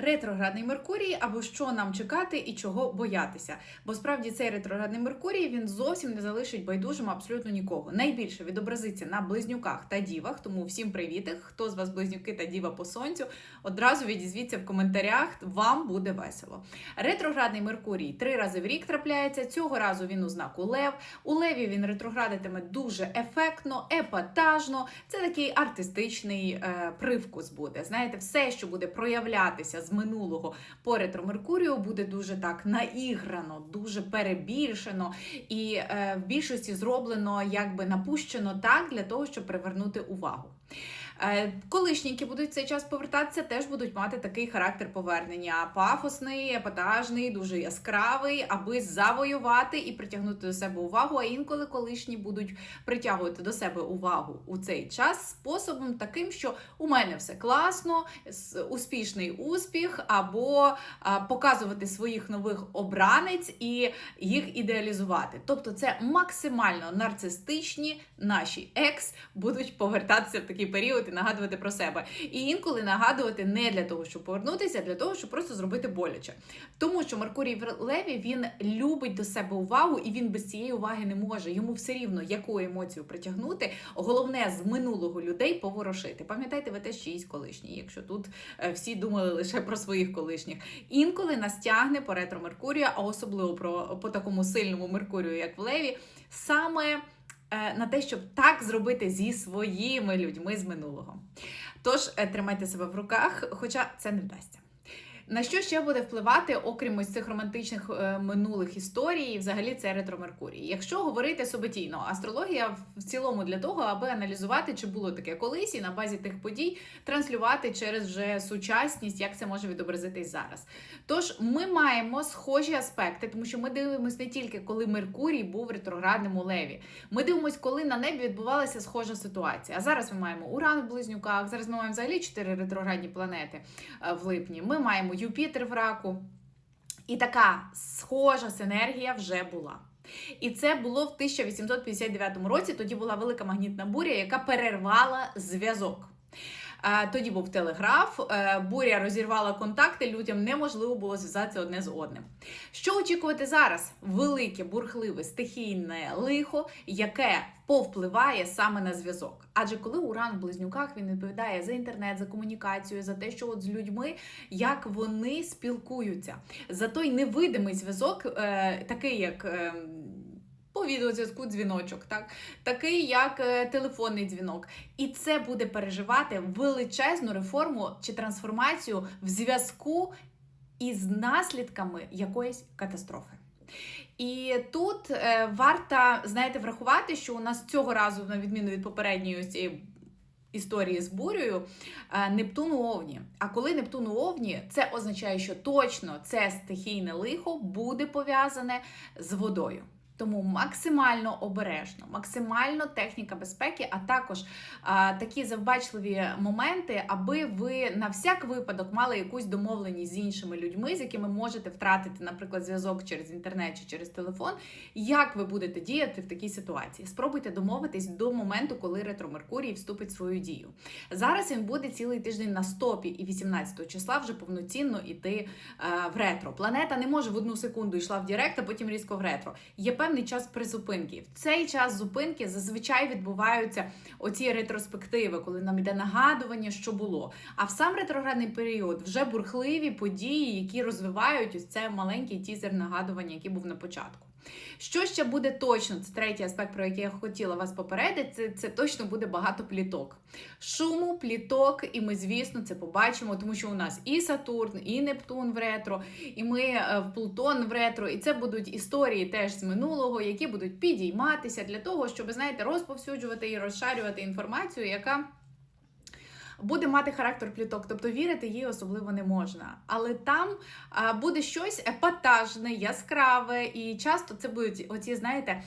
Ретроградний Меркурій або що нам чекати і чого боятися. Бо справді цей ретроградний Меркурій він зовсім не залишить байдужим абсолютно нікого. Найбільше відобразиться на близнюках та дівах. Тому всім привітик. Хто з вас близнюки та діва по сонцю? Одразу відізвіться в коментарях. Вам буде весело. Ретроградний Меркурій три рази в рік трапляється. Цього разу він у знаку Лев. У Леві він ретроградитиме дуже ефектно, епатажно. Це такий артистичний е, привкус буде. Знаєте, все, що буде проявлятися з минулого по ретро Меркурію, буде дуже так наіграно, дуже перебільшено і е, в більшості зроблено якби напущено так для того, щоб привернути увагу. Е, Колишні, які будуть в цей час повертатися, теж будуть мати такий характер повернення: пафосний, епатажний, дуже яскравий, аби завоювати і притягнути до себе увагу. А інколи колишні будуть притягувати до себе увагу у цей час способом таким, що у мене все класно, успішний успіх, або показувати своїх нових обранець і їх ідеалізувати. Тобто, це максимально нарцистичні наші екс будуть повертатися в такий період і нагадувати про себе. І інколи нагадувати не для того, щоб повернутися, а для того, щоб просто зробити боляче. Тому що Меркурій в Леві він любить до себе увагу, і він без цієї уваги не може. Йому все рівно яку емоцію притягнути. Головне з минулого людей поворошити. Пам'ятайте, ви теж чиїсь колишні, якщо тут е, всі думали лише про своїх колишніх. Інколи нас тягне по ретро Меркурію, а особливо про по такому сильному Меркурію, як в Леві, саме на те, щоб так зробити зі своїми людьми з минулого. Тож е, тримайте себе в руках, хоча це не вдасться. На що ще буде впливати, окрім ось цих романтичних е, минулих історій, взагалі це ретро Меркурій? Якщо говорити событійно, астрологія в цілому для того, аби аналізувати, чи було таке колись, і на базі тих подій транслювати через вже сучасність, як це може відобразитись зараз. Тож ми маємо схожі аспекти, тому що ми дивимося не тільки коли Меркурій був в ретроградному леві. Ми дивимося, коли на небі відбувалася схожа ситуація. А зараз ми маємо Уран в близнюках. Зараз ми маємо взагалі чотири ретроградні планети е, в липні. Ми маємо Юпітер в раку. І така схожа синергія вже була. І це було в 1859 році. Тоді була велика магнітна буря, яка перервала зв'язок. Тоді був телеграф, е, буря розірвала контакти, людям неможливо було зв'язатися одне з одним. Що очікувати зараз? Велике, бурхливе, стихійне лихо, яке повпливає саме на зв'язок. Адже коли уран в близнюках він відповідає за інтернет, за комунікацію, за те, що от з людьми як вони спілкуються, за той невидимий зв'язок, е, такий як. Відеозв'язку дзвіночок, так такий як е, телефонний дзвінок, і це буде переживати величезну реформу чи трансформацію в зв'язку із наслідками якоїсь катастрофи. І тут е, варто, знаєте, врахувати, що у нас цього разу, на відміну від попередньої цієї історії з бурею, е, Нептун у Овні. А коли Нептун у Овні, це означає, що точно це стихійне лихо буде пов'язане з водою. Тому максимально обережно, максимально техніка безпеки, а також а, такі завбачливі моменти, аби ви на всяк випадок мали якусь домовленість з іншими людьми, з якими можете втратити, наприклад, зв'язок через інтернет чи через телефон. Як ви будете діяти в такій ситуації? Спробуйте домовитись до моменту, коли ретро Меркурій вступить в свою дію. Зараз він буде цілий тиждень на стопі, і 18 числа вже повноцінно йти е, в ретро. Планета не може в одну секунду йшла в Дірект, а потім різко в ретро. Є певний час призупинки. В цей час зупинки зазвичай відбуваються оці ретроспективи, коли нам йде нагадування, що було. А в сам ретроградний період вже бурхливі події, які розвивають ось це маленький тізер нагадування, який був на початку. Що ще буде точно? Це третій аспект, про який я хотіла вас попередити. Це, це точно буде багато пліток. Шуму, пліток, і ми, звісно, це побачимо, тому що у нас і Сатурн, і Нептун в ретро, і ми е, в Плутон в ретро. І це будуть історії теж з минулого, які будуть підійматися для того, щоб знаєте, розповсюджувати і розшарювати інформацію, яка буде мати характер пліток, тобто вірити їй особливо не можна. Але там буде щось епатажне, яскраве, і часто це будуть оці, знаєте,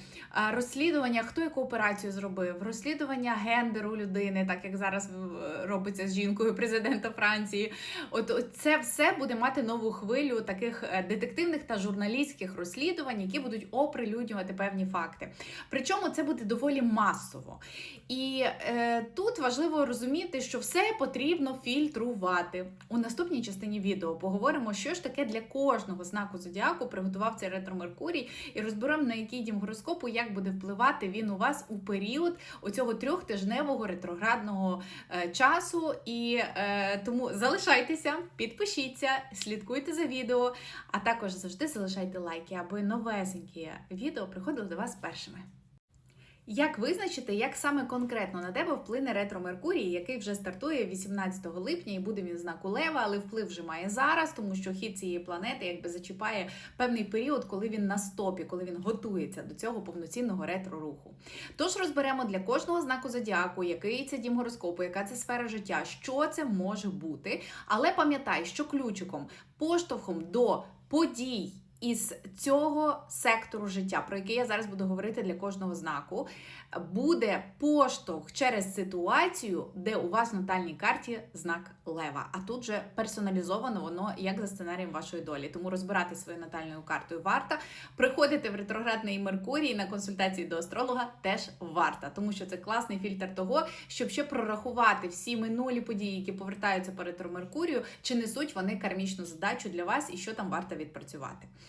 розслідування, хто яку операцію зробив, розслідування гендеру людини, так як зараз е, робиться з жінкою президента Франції. От, це все буде мати нову хвилю таких е, детективних та журналістських розслідувань, які будуть оприлюднювати певні факти. Причому це буде доволі масово. І е, тут важливо розуміти, що все Все потрібно фільтрувати. У наступній частині відео поговоримо, що ж таке для кожного знаку зодіаку приготував цей ретро Меркурій, і розберемо на який дім гороскопу, як буде впливати він у вас у період оцього трьохтижневого ретроградного е, часу. І е, тому залишайтеся, підпишіться, слідкуйте за відео, а також завжди залишайте лайки, аби новесенькі відео приходили до вас першими. Як визначити, як саме конкретно на тебе вплине ретро Меркурій, який вже стартує 18 липня і буде він знаку Лева, але вплив вже має зараз, тому що хід цієї планети якби зачіпає певний період, коли він на стопі, коли він готується до цього повноцінного ретро руху. Тож розберемо для кожного знаку зодіаку, який це дім гороскопу, яка це сфера життя, що це може бути. Але пам'ятай, що ключиком, поштовхом до подій із цього сектору життя, про який я зараз буду говорити для кожного знаку, буде поштовх через ситуацію, де у вас в натальній карті знак Лева. А тут же персоналізовано воно як за сценарієм вашої долі. Тому розбирати свою натальною картою варта. Приходити в ретроградний Меркурій на консультації до астролога теж варта, тому що це класний фільтр того, щоб ще прорахувати всі минулі події, які повертаються по ретро Меркурію, чи несуть вони кармічну задачу для вас і що там варто відпрацювати.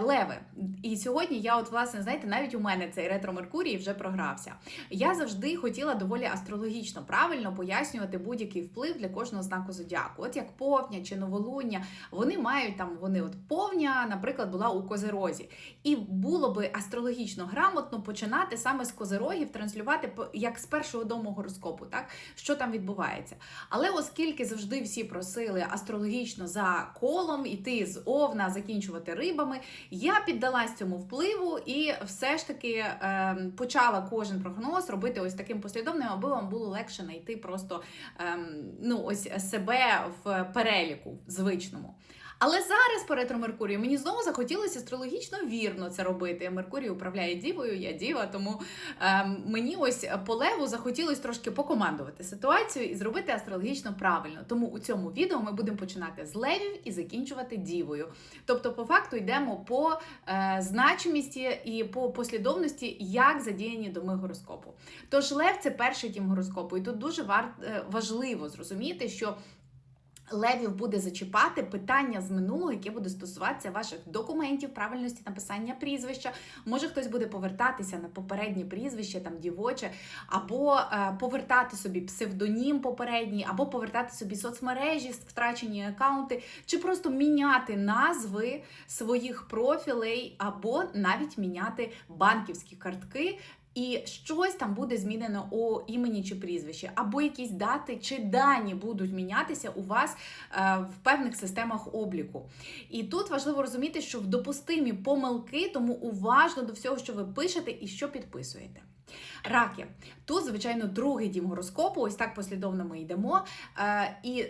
Леви, і сьогодні я, от, власне, знаєте, навіть у мене цей ретро Меркурій вже програвся. Я завжди хотіла доволі астрологічно правильно пояснювати будь-який вплив для кожного знаку зодіаку. От як повня чи новолуння, вони мають там, вони от повня, наприклад, була у козерозі. І було би астрологічно грамотно починати саме з козерогів, транслювати як з першого дому гороскопу, так що там відбувається. Але оскільки завжди всі просили астрологічно за колом іти з овна, закінчувати рибами, я піддалась цьому впливу і все ж таки е, почала кожен прогноз робити ось таким послідовним, аби вам було легше знайти просто е, ну, ось себе в переліку звичному. Але зараз по ретро Меркурію мені знову захотілося астрологічно вірно це робити. Меркурій управляє дівою, я діва, тому е, мені ось по леву захотілося трошки покомандувати ситуацію і зробити астрологічно правильно. Тому у цьому відео ми будемо починати з левів і закінчувати дівою. Тобто, по факту йдемо по е, значимості і по послідовності, як задіяні доми гороскопу. Тож лев це перший дім гороскопу, і тут дуже вар... е, важливо зрозуміти, що. Левів буде зачіпати питання з минулого, яке буде стосуватися ваших документів, правильності написання прізвища. Може, хтось буде повертатися на попереднє прізвище, там дівоче, або е, повертати собі псевдонім попередній, або повертати собі соцмережі, втрачені акаунти, чи просто міняти назви своїх профілей, або навіть міняти банківські картки. І щось там буде змінено у імені чи прізвищі, або якісь дати чи дані будуть мінятися у вас е, в певних системах обліку. І тут важливо розуміти, що в допустимі помилки, тому уважно до всього, що ви пишете і що підписуєте. Раки. Тут, звичайно, другий дім гороскопу, ось так послідовно ми йдемо. Е, і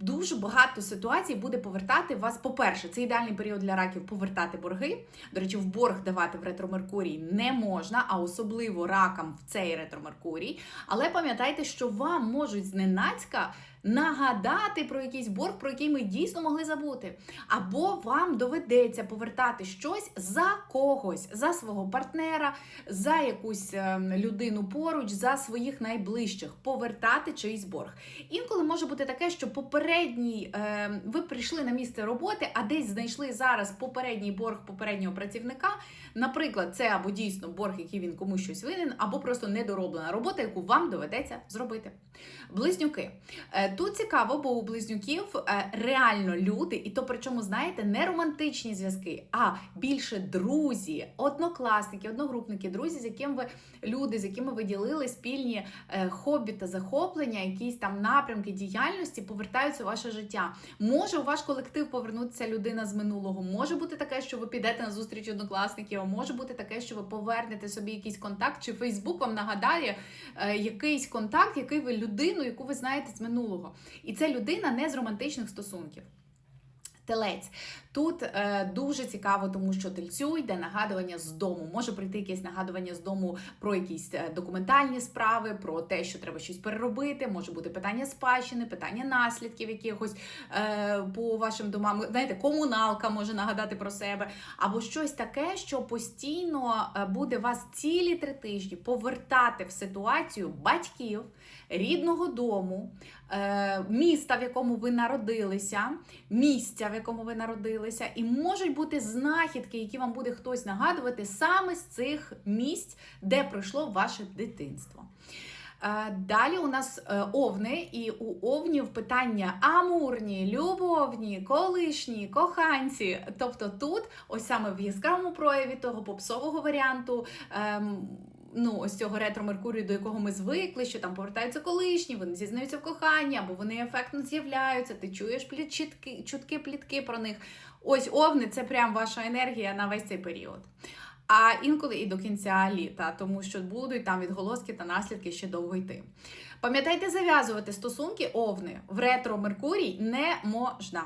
дуже багато ситуацій буде повертати вас. По-перше, це ідеальний період для раків повертати борги. До речі, в борг давати в ретро Меркурій не можна, а особливо ракам в цей ретро Меркурій. Але пам'ятайте, що вам можуть зненацька нагадати про якийсь борг, про який ми дійсно могли забути. Або вам доведеться повертати щось за когось, за свого партнера, за якусь е, людину поруч, за своїх найближчих, повертати чийсь борг. Інколи може бути таке, що попередній е, ви прийшли на місце роботи, а десь знайшли зараз попередній борг попереднього працівника. Наприклад, це або дійсно борг, який він комусь щось винен, або просто недороблена робота, яку вам доведеться зробити. Близнюки. Е, Тут цікаво, бо у близнюків е, реально люди, і то причому, знаєте, не романтичні зв'язки, а більше друзі, однокласники, одногрупники, друзі, з яким ви люди, з якими ви ділили спільні е, хобі та захоплення, якісь там напрямки діяльності повертаються у ваше життя. Може у ваш колектив повернутися людина з минулого. Може бути таке, що ви підете на зустріч однокласників, а може бути таке, що ви повернете собі якийсь контакт, чи Фейсбук вам нагадає е, якийсь контакт, який ви людину, яку ви знаєте з минулого. І це людина не з романтичних стосунків. Телець. Тут е, дуже цікаво, тому що тельцю йде нагадування з дому. Може прийти якесь нагадування з дому про якісь е, документальні справи, про те, що треба щось переробити. Може бути питання спадщини, питання наслідків якихось е, по вашим домам. Знаєте, комуналка може нагадати про себе, або щось таке, що постійно е, буде вас цілі три тижні повертати в ситуацію батьків, рідного дому, е, міста, в якому ви народилися, місця, в якому ви народилися, і можуть бути знахідки, які вам буде хтось нагадувати саме з цих місць, де пройшло ваше дитинство. Е, Далі у нас е, овни, і у овнів питання амурні, любовні, колишні, коханці. Тобто тут, ось саме в яскравому прояві того попсового варіанту. ем, Ну, ось цього ретро Меркурію, до якого ми звикли, що там повертаються колишні, вони зізнаються в коханні, або вони ефектно з'являються. Ти чуєш пліт, чітки, чутки, плітки про них. Ось овни це прям ваша енергія на весь цей період. А інколи і до кінця літа, тому що будуть там відголоски та наслідки ще довго йти. Пам'ятайте, зав'язувати стосунки овни в ретро Меркурій не можна.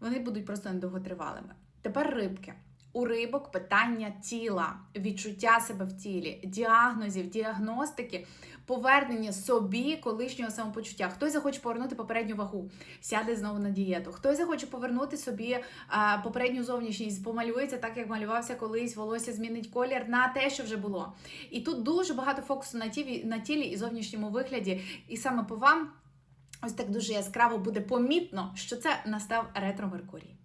Вони будуть просто недовготривалими. Тепер рибки. У рибок питання тіла, відчуття себе в тілі, діагнозів, діагностики, повернення собі колишнього самопочуття. Хтось захоче повернути попередню вагу, сяде знову на дієту. Хтось захоче повернути собі а, попередню зовнішність, помалюється так, як малювався колись, волосся змінить колір на те, що вже було. І тут дуже багато фокусу на тілі, на тілі і зовнішньому вигляді, і саме по вам. Ось так дуже яскраво буде помітно, що це настав ретро Меркурій.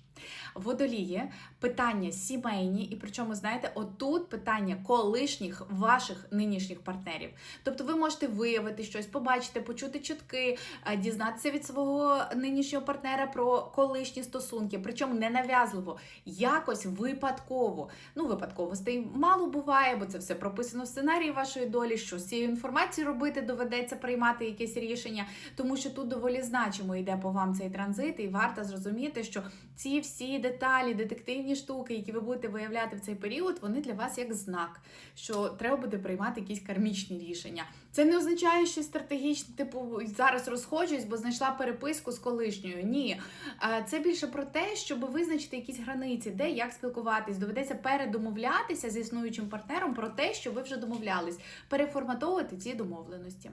Водолії питання сімейні, і причому, знаєте, отут питання колишніх ваших нинішніх партнерів. Тобто ви можете виявити щось, побачити, почути чутки, е, дізнатися від свого нинішнього партнера про колишні стосунки, причому не нав'язливо, якось випадково. Ну, випадковостей мало буває, бо це все прописано в сценарії вашої долі. Що з цією інформацією робити, доведеться приймати якесь рішення, тому що тут доволі значимо йде по вам цей транзит, і варто зрозуміти, що ці всі деталі, детективні штуки, які ви будете виявляти в цей період, вони для вас як знак, що треба буде приймати якісь кармічні рішення. Це не означає, що стратегічно, типу, зараз розходжусь, бо знайшла переписку з колишньою. Ні, це більше про те, щоб визначити якісь границі, де як спілкуватись. Доведеться передомовлятися з існуючим партнером про те, що ви вже домовлялись, переформатовувати ці домовленості.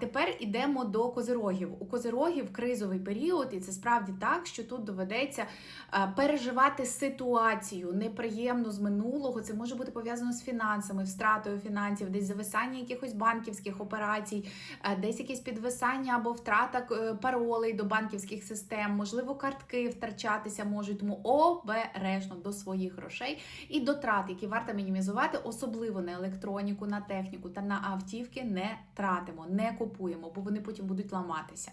Тепер ідемо до козирогів. У козирогів кризовий період, і це справді так, що тут доведеться переживати ситуацію неприємну з минулого. Це може бути пов'язано з фінансами, втратою фінансів, десь зависання якихось банківських операцій, е, десь якесь підвисання або втрата е, паролей до банківських систем, можливо, картки втрачатися можуть. Тому обережно до своїх грошей і до трат, які варто мінімізувати, особливо на електроніку, на техніку та на автівки не тратимо, не купуємо, бо вони потім будуть ламатися.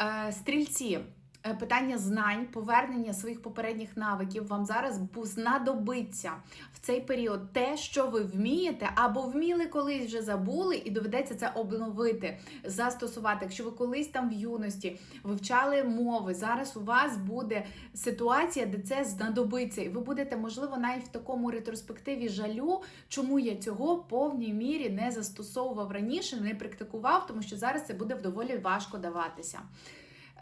Е, Стрільці. Е, Питання знань, повернення своїх попередніх навиків вам зараз знадобиться в цей період те, що ви вмієте, або вміли колись вже забули, і доведеться це обновити, застосувати. Якщо ви колись там в юності вивчали мови, зараз у вас буде ситуація, де це знадобиться, і ви будете, можливо, навіть в такому ретроспективі жалю, чому я цього повній мірі не застосовував раніше, не практикував, тому що зараз це буде доволі важко даватися.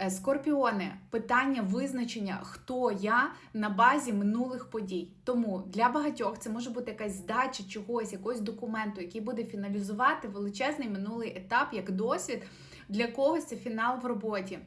Е, Скорпіони питання визначення, хто я на базі минулих подій. Тому для багатьох це може бути якась здача чогось, якогось документу, який буде фіналізувати величезний минулий етап як досвід. Для когось це фінал в роботі.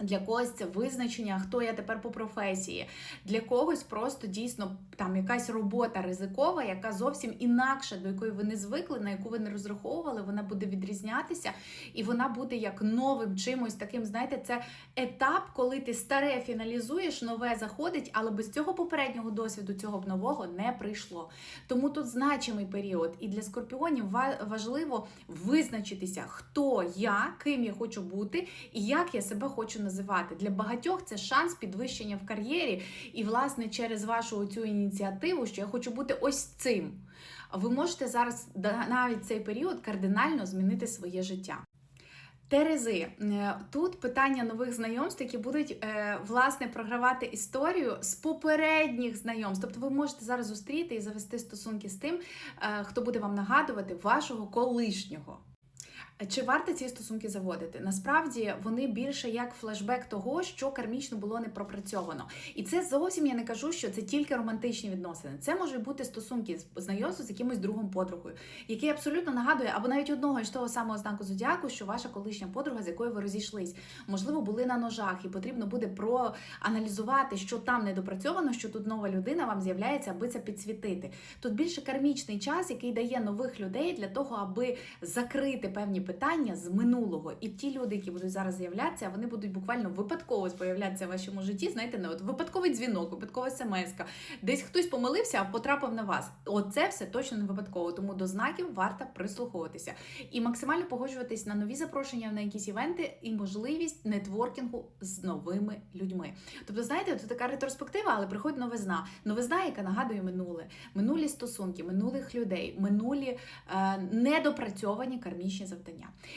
Для когось це визначення, хто я тепер по професії. Для когось просто дійсно там якась робота ризикова, яка зовсім інакша, до якої ви не звикли, на яку ви не розраховували, вона буде відрізнятися, і вона буде як новим чимось таким. Знаєте, це етап, коли ти старе фіналізуєш, нове заходить, але без цього попереднього досвіду цього б нового не прийшло. Тому тут значимий період. І для скорпіонів ва- важливо визначитися, хто я, ким я хочу бути і як я себе хочу називати. Для багатьох це шанс підвищення в кар'єрі, і, власне, через вашу цю ініціативу, що я хочу бути ось цим. Ви можете зараз навіть цей період кардинально змінити своє життя. Терези, Е, тут питання нових знайомств, які будуть е, власне програвати історію з попередніх знайомств. Тобто ви можете зараз зустріти і завести стосунки з тим, е, хто буде вам нагадувати вашого колишнього. Чи варто ці стосунки заводити? Насправді вони більше як флешбек того, що кармічно було не пропрацьовано. І це зовсім я не кажу, що це тільки романтичні відносини. Це можуть бути стосунки з знайомства з якимось другом подругою, який абсолютно нагадує, або навіть одного із того самого знаку зодіаку, що ваша колишня подруга, з якою ви розійшлись, можливо, були на ножах, і потрібно буде проаналізувати, що там недопрацьовано, що тут нова людина вам з'являється, аби це підсвітити. Тут більше кармічний час, який дає нових людей для того, аби закрити певні питання питання з минулого. І ті люди, які будуть зараз з'являтися, вони будуть буквально випадково з'являтися в вашому житті. Знаєте, не от випадковий дзвінок, випадкова смс-ка. десь хтось помилився, а потрапив на вас. Оце все точно не випадково. Тому до знаків варто прислуховуватися і максимально погоджуватись на нові запрошення на якісь івенти і можливість нетворкінгу з новими людьми. Тобто, знаєте, це така ретроспектива, але приходить новизна. Новизна, яка нагадує минуле, минулі стосунки, минулих людей, минулі е, недопрацьовані кармічні завдання.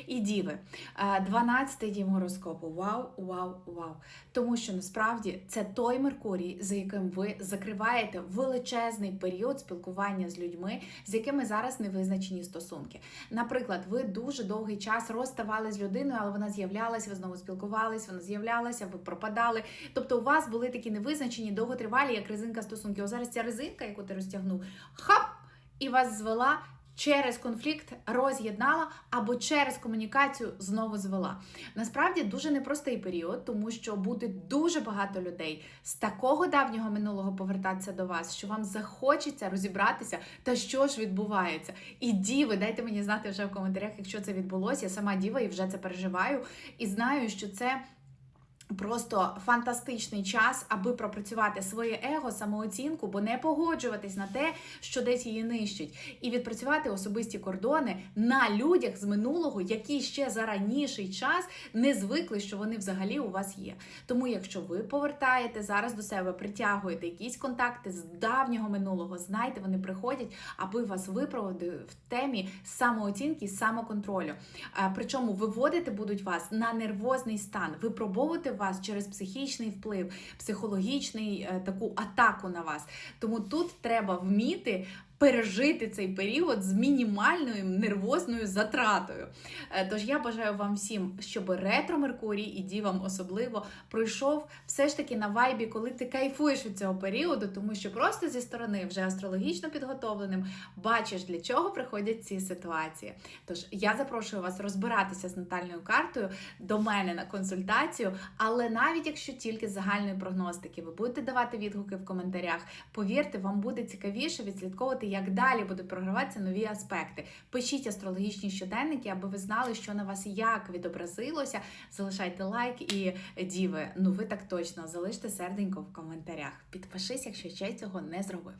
І діви, е, 12-й дім гороскопу. Вау, вау, вау. Тому що насправді це той Меркурій, за яким ви закриваєте величезний період спілкування з людьми, з якими зараз не визначені стосунки. Наприклад, ви дуже довгий час розставали з людиною, але вона з'являлася, ви знову спілкувались, вона з'являлася, ви пропадали. Тобто, у вас були такі невизначені, довготривалі, як резинка стосунки. О, зараз ця резинка, яку ти розтягнув, хап! І вас звела. Через конфлікт роз'єднала або через комунікацію знову звела. Насправді дуже непростий період, тому що буде дуже багато людей з такого давнього минулого повертатися до вас, що вам захочеться розібратися, та що ж відбувається. І діви, дайте мені знати вже в коментарях, якщо це відбулося. Я сама діва і вже це переживаю. І знаю, що це. Просто фантастичний час, аби пропрацювати своє его, самооцінку, бо не погоджуватись на те, що десь її нищить, і відпрацювати особисті кордони на людях з минулого, які ще за раніший час не звикли, що вони взагалі у вас є. Тому, якщо ви повертаєте зараз до себе, притягуєте якісь контакти з давнього минулого, знайте, вони приходять, аби вас виправити в темі самооцінки самоконтролю. Причому виводити будуть вас на нервозний стан, випробовувати вас через психічний вплив, психологічний е, таку атаку на вас. Тому тут треба вміти. Пережити цей період з мінімальною нервозною затратою. Е, Тож я бажаю вам всім, щоб ретро Меркурій і дівам особливо пройшов все ж таки на вайбі, коли ти кайфуєш від цього періоду, тому що просто зі сторони вже астрологічно підготовленим бачиш, для чого приходять ці ситуації. Тож я запрошую вас розбиратися з натальною картою до мене на консультацію. Але навіть якщо тільки з загальної прогностики, ви будете давати відгуки в коментарях, повірте, вам буде цікавіше відслідковувати, як далі будуть програватися нові аспекти. Пишіть астрологічні щоденники, аби ви знали, що на вас як відобразилося. Залишайте лайк і діви. Ну ви так точно залиште серденько в коментарях. Підпишись, якщо ще цього не зробив.